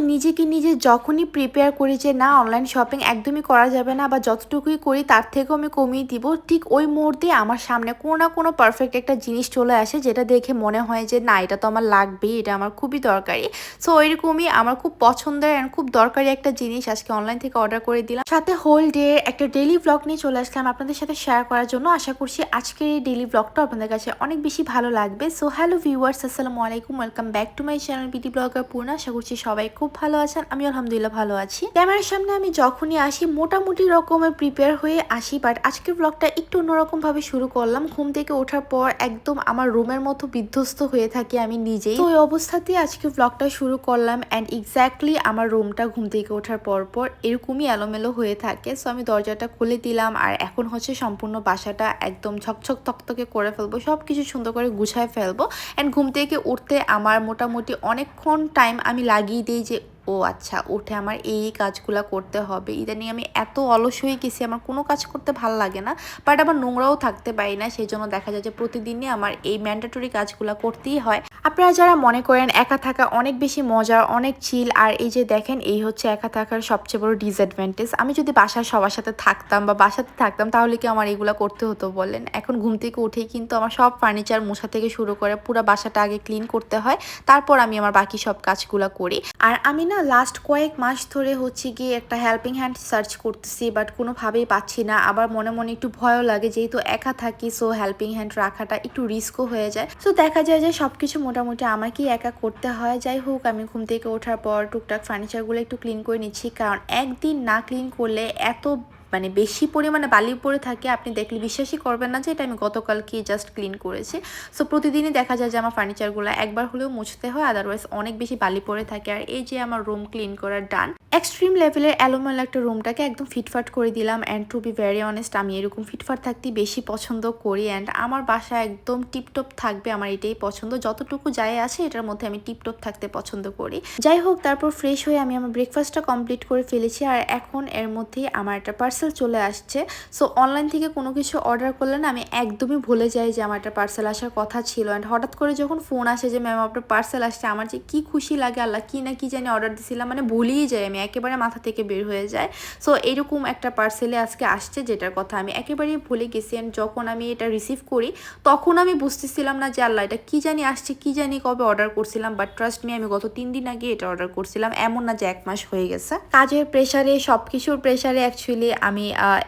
আমি নিজেকে নিজে যখনই প্রিপেয়ার করি যে না অনলাইন শপিং একদমই করা যাবে না বা যতটুকুই করি তার থেকেও আমি কমিয়ে দিব, ঠিক ওই মুহূর্তে আমার সামনে কোনো না কোনো পারফেক্ট একটা জিনিস চলে আসে যেটা দেখে মনে হয় যে না, এটা তো আমার লাগবেই, এটা আমার খুবই দরকারি। সো ওইরকমই আমার খুব পছন্দের অ্যান্ড খুব দরকারি একটা জিনিস আজকে অনলাইন থেকে অর্ডার করে দিলাম। সাথে হোল ডে একটা ডেলি ব্লগ নিয়ে চলে আসলাম আপনাদের সাথে শেয়ার করার জন্য। আশা করছি আজকের এই ডেলি ব্লগটা আপনাদের কাছে অনেক বেশি ভালো লাগবে। সো হ্যালো ভিউয়ার্স আসসালামু আলাইকুম welcome back to my channel BT vlogger Purna আশা করছি সবাই খুব ভালো আছেন? আমি আলহামদুলিল্লাহ ভালো আছি। ক্যামেরার সামনে আমি যখনই আসি, মোটামুটি রকমের প্রিপেয়ার হয়ে আসি বাট আজকের ব্লগটা একটু অন্যরকম ভাবে শুরু করলাম। ঘুম থেকে ওঠার পর একদম আমার রুমের মতো বিধ্বস্ত হয়ে থাকি আমি নিজেই। তো ওই অবস্থাতেই আজকে ব্লগটা শুরু করলাম অ্যান্ড এক্স্যাক্টলি আমার রুমটা ঘুম থেকে ওঠার পর পর এরকমই এলোমেলো হয়ে থাকে। সো আমি দরজাটা খুলে দিলাম আর এখন হচ্ছে সম্পূর্ণ বাসাটা একদম ঝকঝক তকতকে করে ফেলব সব কিছু সুন্দর করে গুছায় ফেলব। অ্যান্ড ঘুম থেকে উঠতে আমার মোটামুটি অনেকক্ষণ টাইম আমি লাগিয়ে দিই যে ও আচ্ছা উঠে আমার এই কাজগুলো করতে হবে। ইদানিং আমি এত অলস হয়ে গেছি, আমার কোনো কাজ করতে ভালো লাগে না। বাট আমার নোংরাও থাকতে পারি না, সেই জন্য দেখা যায় যে প্রতিদিনই আমার এই ম্যান্ডেটরি কাজগুলো করতেই হয়। আপনারা যারা মনে করেন একা থাকা অনেক বেশি মজার, অনেক চিল আর এই যে দেখেন, এই হচ্ছে একা থাকার সবচেয়ে বড় ডিসঅ্যাডভান্টেজ আমি যদি বাসার সবার সাথে থাকতাম বা বাসাতে থাকতাম, তাহলে কি আমার এগুলো করতে হতো বলেন? এখন ঘুম থেকে উঠেই কিন্তু আমার সব ফার্নিচার মোছা থেকে শুরু করে পুরো বাসাটা আগে ক্লিন করতে হয়, তারপর আমি আমার বাকি সব কাজগুলো করি। আর আমি না লাস্ট কয়েক মাস ধরে হচ্ছে গিয়ে একটা হেল্পিং হ্যান্ড সার্চ করতেছি বাট কোনোভাবেই পাচ্ছি না। আবার মনে মনে একটু ভয়ও লাগে, যেহেতু একা থাকি সো হেল্পিং হ্যান্ড রাখাটা একটু রিস্কও হয়ে যায়। সো দেখা যায় যে সব কিছু মোটামুটি আমাকেই একা করতে হয়। যাই হোক, আমি ঘুম থেকে ওঠার পর টুকটাক ফার্নিচারগুলো একটু ক্লিন করে নিচ্ছি। কারণ একদিন না ক্লিন করলে এত মানে বেশি পরিমাণে বালি পড়ে থাকে, আপনি দেখলে বিশ্বাসই করবেন না যে এটা আমি গতকালকে জাস্ট ক্লিন করেছি। সো প্রতিদিনই দেখা যায় যে আমার ফার্নিচারগুলো একবার হলেও মুছতে হয় আদারওয়াইজ অনেক বেশি বালি পড়ে থাকে। আর এই যে আমার রুম ক্লিন করার ডান এক্সট্রিম লেভেলের অ্যালোমেল একটা রুমটাকে একদম ফিটফাট করে দিলাম। And to be very honest আমি এরকম ফিটফাট থাকতেই বেশি পছন্দ করি। অ্যান্ড আমার বাসা একদম টিপটপ থাকবে, আমার এটাই পছন্দ। যতটুকু যাই আছে, এটার মধ্যে আমি টিপটপ থাকতে পছন্দ করি। যাই হোক, তারপর ফ্রেশ হয়ে আমি আমার ব্রেকফাস্টটা কমপ্লিট করে ফেলেছি। আর এখন এর মধ্যেই আমার একটা পার্সেল চলে আসছে। সো অনলাইন থেকে কোনো কিছু অর্ডার করলে না আমি একদমই ভুলে যাই যে আমার একটা পার্সেল আসার কথা ছিল। অ্যান্ড হঠাৎ করে যখন ফোন আসে যে ম্যাম আপনার পার্সেল আসছে, আমার যে কি খুশি লাগে, আল্লাহ কি না কি জানি অর্ডার দিছিলাম। মানে ভুলিয়ে যাই আমি, একেবারে মাথা থেকে বের হয়ে যায় সো এরকম একটা পার্সেলে আজকে আসছে যেটার কথা আমি একেবারেই ভুলে গেছি। অ্যান্ড যখন আমি এটা রিসিভ করি, তখন আমি বুঝতেছিলাম না যে, আল্লাহ, এটা কি জানি আসছে, কি জানি কবে অর্ডার করছিলাম? বাট ট্রাস্ট মি আমি গত তিন দিন আগে এটা অর্ডার করছিলাম। এমন না যে এক মাস হয়ে গেছে। কাজের প্রেশারে সব কিছুর প্রেশারে অ্যাকচুয়ালি আমি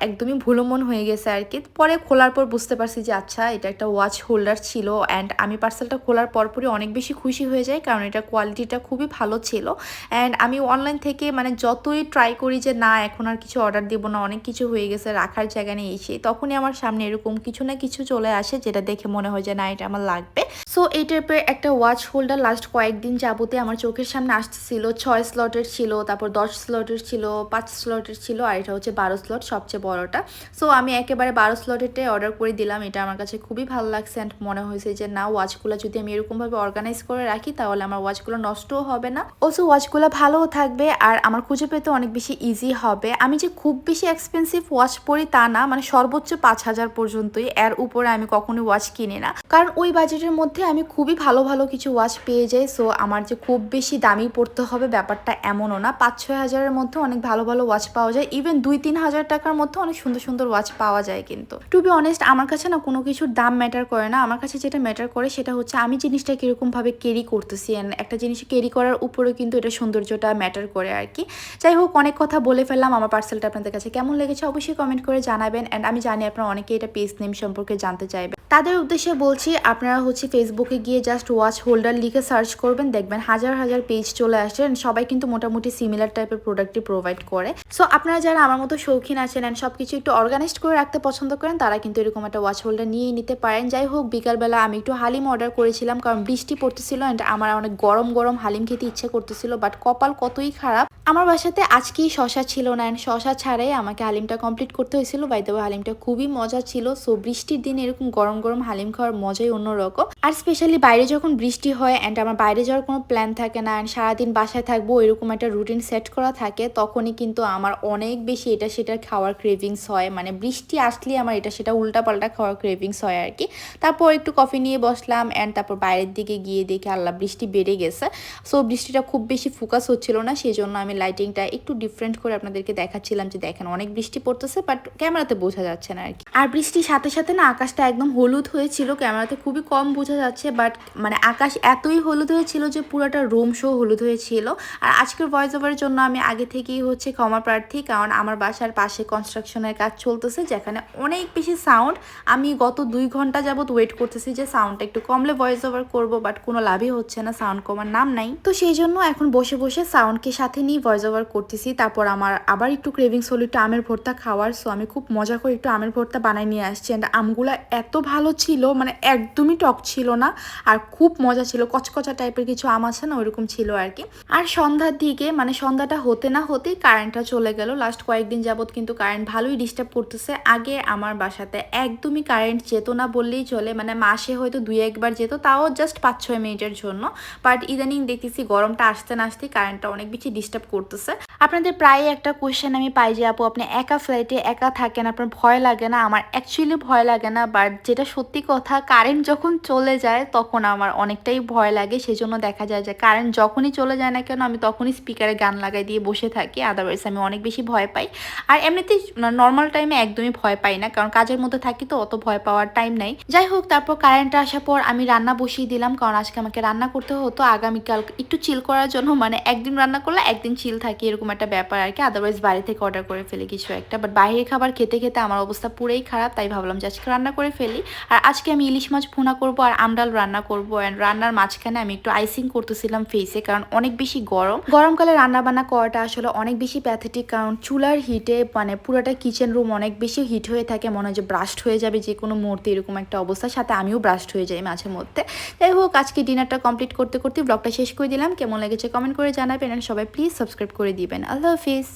একদমই ভুলমন হয়ে গেছে আর কি। পরে খোলার পর বুঝতে পারছি যে আচ্ছা এটা একটা ওয়াচ হোল্ডার ছিল অ্যান্ড আমি পার্সেলটা খোলার পরপরই অনেক বেশি খুশি হয়ে যাই কারণ এটা কোয়ালিটিটা খুবই ভালো ছিল। অ্যান্ড আমি অনলাইন থেকে মানে যতই ট্রাই করি যে, না, এখন আর কিছু অর্ডার দিব না, অনেক কিছু হয়ে গেছে, রাখার জায়গা নেই এসে তখনই আমার সামনে এরকম কিছু না কিছু চলে আসে যেটা দেখে মনে হয় যে, না, এটা আমার লাগবে। সো এই টাইপের একটা ওয়াচ হোল্ডার লাস্ট কয়েকদিন যাবতে আমার চোখের সামনে আসতেছিল। ছয় স্লটের ছিল, তারপর দশ স্লটের ছিল, পাঁচ স্লটের ছিল আর এটা হচ্ছে বারো স্লট সবচেয়ে বড়টা। সো আমি একেবারে বারো স্লটেরটাই অর্ডার করে দিলাম। এটা আমার কাছে খুবই ভালো লাগছে অ্যান্ড মনে হয়েছে যে, না ওয়াচগুলো যদি আমি এরকমভাবে অর্গানাইজ করে রাখি, তাহলে আমার ওয়াচগুলো নষ্টও হবে না। ওসো ওয়াচগুলো ভালোও থাকবে আর আমার খুঁজে পেতে অনেক বেশি ইজি হবে। আমি যে খুব বেশি এক্সপেন্সিভ ওয়াচ পরি তা না মানে সর্বোচ্চ পাঁচ হাজার পর্যন্তই। এর উপরে আমি কখনোই ওয়াচ কিনি না। কারণ ওই বাজেটের মধ্যে আমি খুবই ভালো ভালো কিছু ওয়াচ পেয়ে যাই। সো আমার যে খুব বেশি দামি পড়তে হবে ব্যাপারটা এমনও না। পাঁচ, ছয় হাজারের মধ্যে অনেক ভালো ভালো ওয়াচ পাওয়া যায়। ইভেন দুই, তিন হাজার টাকার মধ্যে অনেক সুন্দর সুন্দর ওয়াচ পাওয়া যায় কিন্তু। টু বি অনেস্ট আমার কাছে না কোনো কিছুর দাম ম্যাটার করে না। আমার কাছে যেটা ম্যাটার করে সেটা হচ্ছে আমি জিনিসটা কীরকমভাবে ক্যারি করতেছি অ্যান্ড একটা জিনিস ক্যারি করার উপরেও কিন্তু এটা সৌন্দর্যটা ম্যাটার করে আর কি। যাই হোক, অনেক কথা বলে ফেললাম। আমার পার্সেলটা আপনাদের কাছে কেমন লেগেছে অবশ্যই কমেন্ট করে জানাবেন। অ্যান্ড আমি জানি আপনারা অনেকে এটা পেস নেম সম্পর্কে জানতে চাইবেন তাদের উদ্দেশ্যে বলছি, আপনারা হচ্ছে ফেসবুকে গিয়ে জাস্ট ওয়াচ হোল্ডার লিখে সার্চ করবেন, দেখবেন হাজার হাজার পেজ চলে আসে and সবাই কিন্তু মোটামুটি সিমিলার টাইপের প্রোডাক্টই প্রোভাইড করে। সো আপনারা যারা আমার মতো শৌখিন আছেন অ্যান্ড সব কিছু একটু অর্গানাইজড করে রাখতে পছন্দ করেন, তারা কিন্তু এরকম একটা ওয়াচ হোল্ডার নিয়ে নিতে পারেন। যাই হোক, বিকালবেলা আমি একটু হালিম অর্ডার করেছিলাম, কারণ বৃষ্টি পড়তেছিল অ্যান্ড আমার অনেক গরম গরম হালিম খেতে ইচ্ছে করতেছিল বাট কপাল কতই খারাপ। আমার বাসাতে আজকেই শশা ছিল না অ্যান্ড শশা ছাড়াই আমাকে হালিমটা কমপ্লিট করতে হয়েছিল। বাই দেবো হালিমটা খুবই মজা ছিল। সো বৃষ্টির দিন এরকম গরম গরম হালিম খাওয়ার মজাই অন্যরকম। আর স্পেশালি বাইরে যখন বৃষ্টি হয় অ্যান্ড আমার বাইরে যাওয়ার কোনো প্ল্যান থাকে না অ্যান্ড সারাদিন বাসায় থাকব, এরকম একটা রুটিন সেট করা থাকে, তখনই কিন্তু আমার অনেক বেশি এটা সেটা খাওয়ার ক্রেভিংস হয়। মানে বৃষ্টি আসলে আমার এটা সেটা উল্টাপাল্টা খাওয়ার ক্রেভিংস হয় আর কি। তারপর একটু কফি নিয়ে বসলাম অ্যান্ড তারপর বাইরের দিকে গিয়ে দেখে আল্লাহ, বৃষ্টি বেড়ে গেছে। সো বৃষ্টিটা খুব বেশি ফোকাস হচ্ছিল না সেই জন্য আমি লাইটিংটা একটু ডিফারেন্ট করে আপনাদেরকে দেখাচ্ছিলাম যে দেখেন অনেক বৃষ্টি পড়তেছে বাট ক্যামেরাতে বোঝা যাচ্ছে না আর কি। আর বৃষ্টির সাথে সাথে না আকাশটা একদম হলুদ হয়েছিল ক্যামেরাতে খুবই কম বোঝা যাচ্ছে বাট মানে আকাশ এতই হলুদ হয়েছিল যে পুরোটা রুম শো হলুদ হয়েছিল। আর আজকের ভয়েস ওভারের জন্য আমি আগে থেকেই হচ্ছে ক্ষমা প্রার্থী, কারণ আমার বাসার পাশে কনস্ট্রাকশনের কাজ চলতেছে, যেখানে অনেক বেশি সাউন্ড আমি গত দুই ঘণ্টা যাবত ওয়েট করতেছি যে সাউন্ডটা একটু কমলে ভয়েস ওভার করব বাট কোনো লাভই হচ্ছে না সাউন্ড কমার নাম নাই। তো সেই জন্য এখন বসে বসে সাউন্ডকে সাথে নিয়ে ভয়েস ওভার করতেছি, তারপর আমার আবার একটু ক্রেভিংস হলো একটু আমের ভর্তা খাওয়ার সো আমি খুব মজা করে একটু আমের ভর্তা বানাই নিয়ে আসছি অ্যান্ড আমগুলা এত ভালো ছিল মানে একদমই টক ছিল না, আর খুব মজা ছিল, কচকচা টাইপের কিছু আম আছে না, ওইরকম ছিল আর কি আর সন্ধ্যার দিকে মানে সন্ধ্যাটা হতে না হতেই কারেন্টটা চলে গেল লাস্ট কয়েকদিন যাবত কিন্তু কারেন্ট ভালোই ডিস্টার্ব করতেছে, আগে আমার বাসাতে একদমই কারেন্ট যেত না বললেই চলে মানে মাসে হয়তো দুই একবার যেত, তাও জাস্ট পাঁচ ছয় মিনিটের জন্য বাট ইদানিং দেখতেছি গরমটা আসতে না আসতেই কারেন্টটা অনেক বেশি ডিস্টার্ব করতেছে। আপনাদের প্রায় একটা কোয়েশ্চেন আমি পাই যে, আপু, আপনি একা ফ্লাইটে একা থাকেন, আপনার ভয় লাগে না? আমার অ্যাকচুয়ালি ভয় লাগে না বাট যেটা সত্যি কথা কারেন্ট যখন চলে যায়, তখন আমার অনেকটাই ভয় লাগে। সেজন্য দেখা যায় যে কারেন্ট যখনই চলে যায় না কেন, আমি তখনই স্পিকারে গান লাগাই দিয়ে বসে থাকি। আদারওয়াইজ আমি অনেক বেশি ভয় পাই। আর এমনিতেই নর্মাল টাইমে একদমই ভয় পাই না, কারণ কাজের মধ্যে থাকি তো, অত ভয় পাওয়ার টাইম নাই। যাই হোক, তারপর কারেন্ট আসার পর আমি রান্না বসিয়ে দিলাম, কারণ আজকে আমাকে রান্না করতে হতো। আগামীকাল একটু চিল করার জন্য মানে একদিন রান্না করলে একদিন চিল থাকি, এরকম একটা ব্যাপার আর কি আদারওয়াইজ বাইরে থেকে অর্ডার করে ফেলি কিছু একটা। বাট বাইরের খাবার খেতে খেতে আমার অবস্থা পুরোই খারাপ, তাই ভাবলাম যে আজকে রান্না করে ফেলি। আর আজকে আমি ইলিশ মাছ ভুনা করব আর আমডাল রান্না করব। অ্যান্ড রান্নার মাঝখানে আমি একটু আইসিং করতেছিলাম ফেসে কারণ অনেক বেশি গরম। গরমকালে রান্না বান্না করাটা আসলে অনেক বেশি প্যাথেটিক কারণ চুলার হিটে মানে পুরোটা কিচেন রুম অনেক বেশি হিট হয়ে থাকে, মনে হয় যে ব্রাস্ট হয়ে যাবে যে কোনো মুহূর্তে এরকম একটা অবস্থার সাথে আমিও ব্রাস্ট হয়ে যাই মাঝে মধ্যে। যাই হোক, আজকে ডিনারটা কমপ্লিট করতে করতে ব্লগটা শেষ করে দিলাম। কেমন লেগেছে কমেন্ট করে জানাবেন। আর সবাই প্লিজ সাবস্ক্রাইব করে দিবেন। আল্লাহ হাফিজ